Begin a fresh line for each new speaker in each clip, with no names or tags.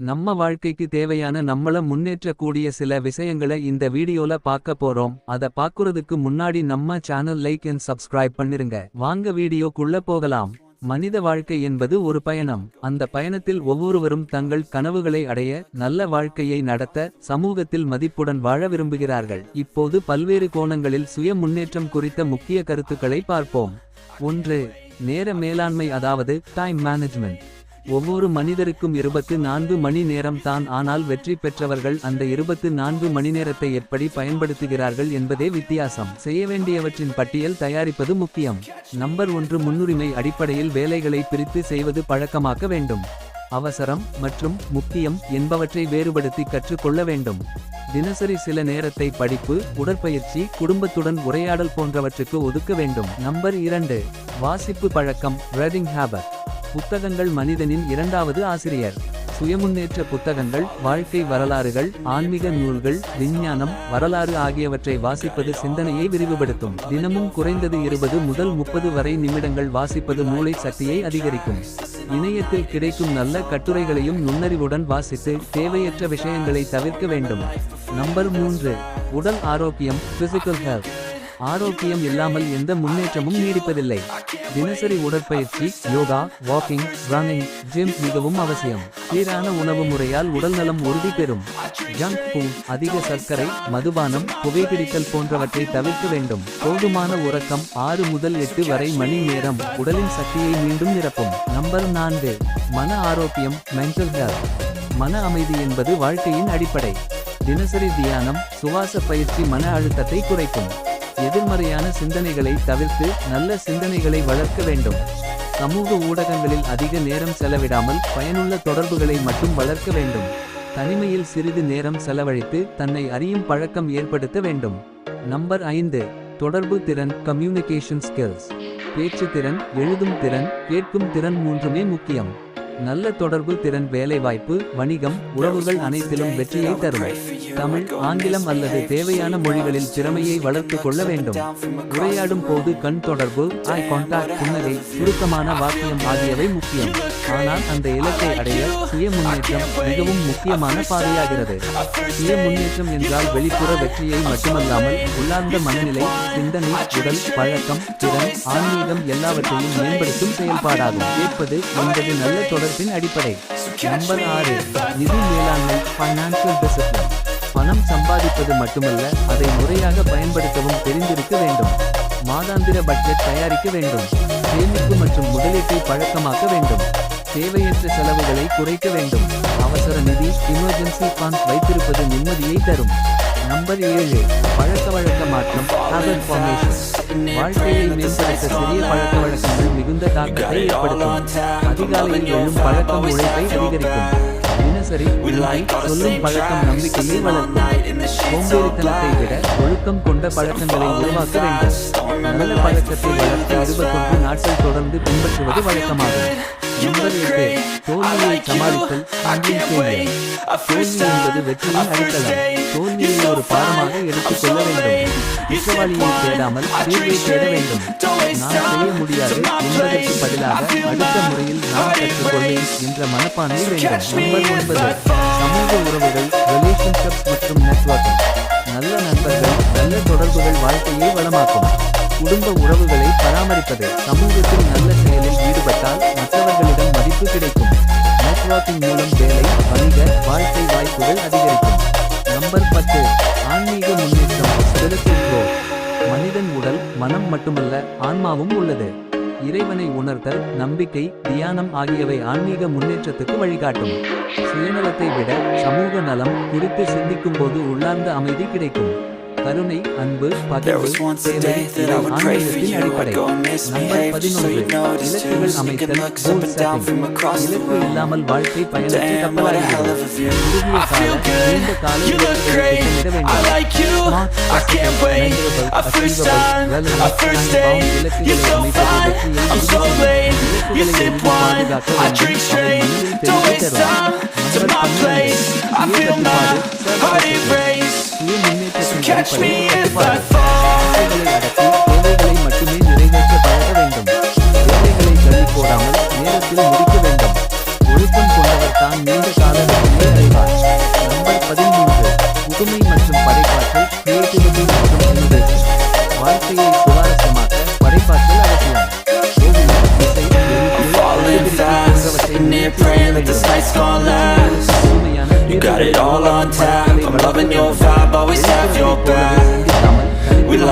நம்ம வாழ்க்கைக்கு தேவையான நம்மள முன்னேற்றக்கூடிய சில விஷயங்களை இந்த வீடியோல பார்க்க போறோம். அத பாக்குறதுக்கு முன்னாடி நம்ம சேனல் லைக் அண்ட் சப்ஸ்கிரைப் பண்ணிருங்க. வாங்க வீடியோக்குள்ள போகலாம். மனித வாழ்க்கை என்பது ஒரு பயணம். அந்த பயணத்தில் ஒவ்வொருவரும் தங்கள் கனவுகளை அடைய நல்ல வாழ்க்கையை நடத்த சமூகத்தில் மதிப்புடன் வாழ விரும்புகிறார்கள். இப்போது பல்வேறு கோணங்களில் சுய முன்னேற்றம் குறித்த முக்கிய கருத்துக்களை பார்ப்போம். ஒன்று நேர மேலாண்மை அதாவது டைம் மேனேஜ்மெண்ட் ஒவ்வொரு மனிதருக்கும் இருபத்து நான்கு மணி நேரம் தான். ஆனால் வெற்றி பெற்றவர்கள் அந்த இருபத்து நான்கு மணி நேரத்தை எப்படி பயன்படுத்துகிறார்கள் என்பதே வித்தியாசம். செய்ய வேண்டியவற்றின் பட்டியல் தயாரிப்பது முக்கியம். நம்பர் ஒன்று முன்னுரிமை அடிப்படையில் வேலைகளை பிரித்து செய்வது பழக்கமாக்க வேண்டும். அவசரம் மற்றும் முக்கியம் என்பவற்றை வேறுபடுத்தி கற்றுக்கொள்ள வேண்டும். தினசரி சில நேரத்தை படிப்பு உடற்பயிற்சி குடும்பத்துடன் உரையாடல் போன்றவற்றுக்கு ஒதுக்க வேண்டும். நம்பர் இரண்டு வாசிப்பு பழக்கம் ரீடிங் ஹேபட் புத்தகங்கள் மனிதனின் இரண்டாவது ஆசிரியர். சுயமுன்னேற்ற புத்தகங்கள் வாழ்க்கை வரலாறுகள் ஆன்மீக நூல்கள் விஞ்ஞானம் வரலாறு ஆகியவற்றை வாசிப்பது சிந்தனையை விரிவுபடுத்தும். தினமும் குறைந்தது இருபது முதல் முப்பது வரை நிமிடங்கள் வாசிப்பது மூளை சக்தியை அதிகரிக்கும். இணையத்தில் கிடைக்கும் நல்ல கட்டுரைகளையும் நுண்ணறிவுடன் வாசித்து தேவையற்ற விஷயங்களை தவிர்க்க வேண்டும். நம்பர் மூன்று உடல் ஆரோக்கியம் பிசிக்கல் ஹெல்த் ஆரோக்கியம் இல்லாமல் எந்த முன்னேற்றமும் நீடிப்பதில்லை. தினசரி உடற்பயிற்சி யோகா வாக்கிங் ரன்னிங் ஜிம் மிகவும் அவசியம். சீரான உணவு முறையால் உடல்நலம் உறுதி பெறும். ஜங்க் ஃபுட் அதிக சர்க்கரை மதுபானம் புகைப்பிடித்தல் போன்றவற்றை தவிர்க்க வேண்டும். போதுமான உறக்கம் ஆறு முதல் எட்டு வரை மணி நேரம் உடலின் சக்தியை மீண்டும் நிரப்பும். நம்பர் நான்கு மன ஆரோக்கியம் மென்டல் ஹெல்த் மன அமைதி என்பது வாழ்க்கையின் அடிப்படை. தினசரி தியானம் சுவாச பயிற்சி மன அழுத்தத்தை குறைக்கும். எதிர்மறையான சிந்தனைகளை தவிர்த்து நல்ல சிந்தனைகளை வளர்க்க வேண்டும். சமூக ஊடகங்களில் அதிக நேரம் செலவிடாமல் பயனுள்ள தொடர்புகளை மட்டும் வளர்க்க வேண்டும். தனிமையில் சிறிது நேரம் செலவழித்து தன்னை அறியும் பழக்கம் ஏற்படுத்த வேண்டும். நம்பர் ஐந்து தொடர்பு திறன் கம்யூனிகேஷன் ஸ்கில்ஸ் பேச்சு திறன் எழுதும் திறன் கேட்கும் திறன் மூன்றுமே முக்கியம். நல்ல தொடர்பு திறன் வேலைவாய்ப்பு வணிகம் உறவுகள் அனைத்திலும் வெற்றியை தரும் தமிழ் ஆங்கிலம் அல்லது தேவையான மொழிகளில் திறமையை வளர்த்து கொள்ள வேண்டும். உரையாடும் போது கண் தொடர்பு ஐ கான்டாக்ட் புன்னகை சுருக்கமான வாக்கியம் ஆகியவை முக்கியம். ஆனால் அந்த இலக்கை அடைய சுய முன்னேற்றம் மிகவும் முக்கியமான பாதையாகிறது. சுய முன்னேற்றம் என்றால் வெளிப்புற வெற்றியை மட்டுமல்லாமல் உள்ளார்ந்த மனநிலை சிந்தனை உடல் பழக்கம் திறன் ஆன்மீகம் எல்லாவற்றையும் மேம்படுத்தும் செயல்பாடாகும். கேட்பது என்பது நல்ல தொடர்பு தொடர்பின் அடிப்படை. நம்பர் ஆறு நிதி மேலாண்மை ஃபைனான்சியல் டிசிப்ளின் பணம் சம்பாதிப்பது மட்டுமல்ல அதை முறையாக பயன்படுத்தவும் தெரிந்திருக்க வேண்டும். மாதாந்திர பட்ஜெட் தயாரிக்க வேண்டும். சேமிப்பு மற்றும் முதலீட்டை பழக்கமாக்க வேண்டும். தேவையற்ற செலவுகளை குறைக்க வேண்டும். அவசர நிதி எமர்ஜென்சி ஃபண்ட் வைத்திருப்பது நிம்மதியை தரும். நம்பர் ஏழு பழக்க வழக்க மாற்றம் ஃபார்மேஷன் வாழ்க்கையை மேம்படுத்த சிறிய பழக்க வழக்கங்கள் மிகுந்த தாக்கத்தை ஏற்படுத்தும். அதிகாலையில் எழும் பழக்கம் உழைப்பை அதிகரிக்கும். தினசரி உண்மை சொல்லும் பழக்கம் நம்பிக்கையை வளர்க்கும். சோம்பேறித்தனத்தை விட ஒழுக்கம் கொண்ட பழக்கங்களை உருவாக்க வேண்டும். நல்ல பழக்கத்தை வளர்த்து இருபத்தொன்று நாட்கள் தொடர்ந்து பின்பற்றுவது வழக்கமாகும். தோல்வியை சமாளித்தல் சாம்பியன் ஃபெயிலியர். தோல்வி என்பது வெற்றியின் அடித்தளம் தோல்வியை ஒரு பாடமாக எடுத்துக்கொள்ள வேண்டும். குற்றவாளியை தேடாமல் தீர்வை தேட வேண்டும். நான் செய்ய முடியாது. என்பதற்கு பதிலாக அடுத்த முறையில் நான் கற்றுக்கொள்வேன் என்ற மனப்பான்மை வேண்டும். நம்பர் ஒன்பது சமூக உறவுகள் ரிலேஷன்ஷிப்ஸ் மற்றும் நெட்வொர்க்கிங் நல்ல நண்பர்கள் நல்ல தொடர்புகள் வாழ்க்கையை வளமாக்கும். குடும்ப உறவுகளை பராமரிப்பது. சமூகத்தில் நல்ல செயலில் ஈடுபட்டால் மற்றவர்களிடம் மதிப்பு கிடைக்கும். நெட்வொர்க்கிங் மூலம் வேலை வணிக வாழ்க்கை வாய்ப்புகள் அதிகரிக்கும். நம்பர் பத்து ஆன்மீக முன்னேற்றம் spiritual மனிதன் உடல் மனம் மட்டுமல்ல ஆன்மாவும் உள்ளது. இறைவனை உணர்தல் நம்பிக்கை தியானம் ஆகியவை ஆன்மீக முன்னேற்றத்துக்கு வழிகாட்டும். சுயநலத்தை விட சமூக நலம் குறித்து சிந்திக்கும் போது உள்ளார்ந்த அமைதி கிடைக்கும். கருணை அன்பு
There
பகிர்வு
was once a
சேவை
day that
இவை
I would pray for
ஆன்மீகத்தின்
you. I'd
அடிப்படை
go and misbehave
number
just so
பதினொன்று
you'd notice too.
இலக்குகள்
Sneaking
அமைத்தல்
looks up
goal
and down
setting.
from across the
இலக்கு
room.
இல்லாமல் வாழ்க்கை பயனற்ற
Damn, what a hell of a view.
குறுகிய
I feel
கால நீண்ட
good.
கால
You look
இலக்குகளை
great.
திட்டமிட
I
வேண்டும்
like you.
Smart,
I can't
practical,
wait.
measurable,
A first
achievable,
time,
relevant,
a first
time-bound
date.
இலக்குகளை
You're so
அமைப்பது
fine.
வெற்றியை
I'm
உறுதி
so
செய்யும்.
late. You
இலக்குகளை
sip
எளிதில்
wine.
பாதுகாக்க
Catch me
அடிப்படை
if I
கட்டுப்பாடு.
fall.
ஆசைகளை அடக்கி தேவைகளை மட்டுமே நிறைவேற்ற பழக வேண்டும் வேலைகளை தள்ளி போடாமல் நேரத்தில் முடிக்க வேண்டும் ஒழுக்கம் கொண்டவர் தான் நீண்ட கால வெற்றியை
தன்னை அறிவார் நம்பர் பதிமூன்று புதுமை மற்றும் படைப்பாற்றல் கிரியேட்டிவிட்டி மற்றும் innovation. வாழ்க்கையை சுவாரஸ்யமாக்க படைப்பாற்றல் அவசியம் ஓவியம், இசை, எழுத்து,
Falling fast, sitting here praying that this night's gonna last.
புதுமையான
You got it all on tap. I'm loving your vibe,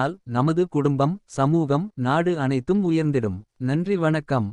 மேம்படுத்தினால் நமது குடும்பம் சமூகம் நாடு அனைத்தும் உயர்ந்திடும். நன்றி வணக்கம்.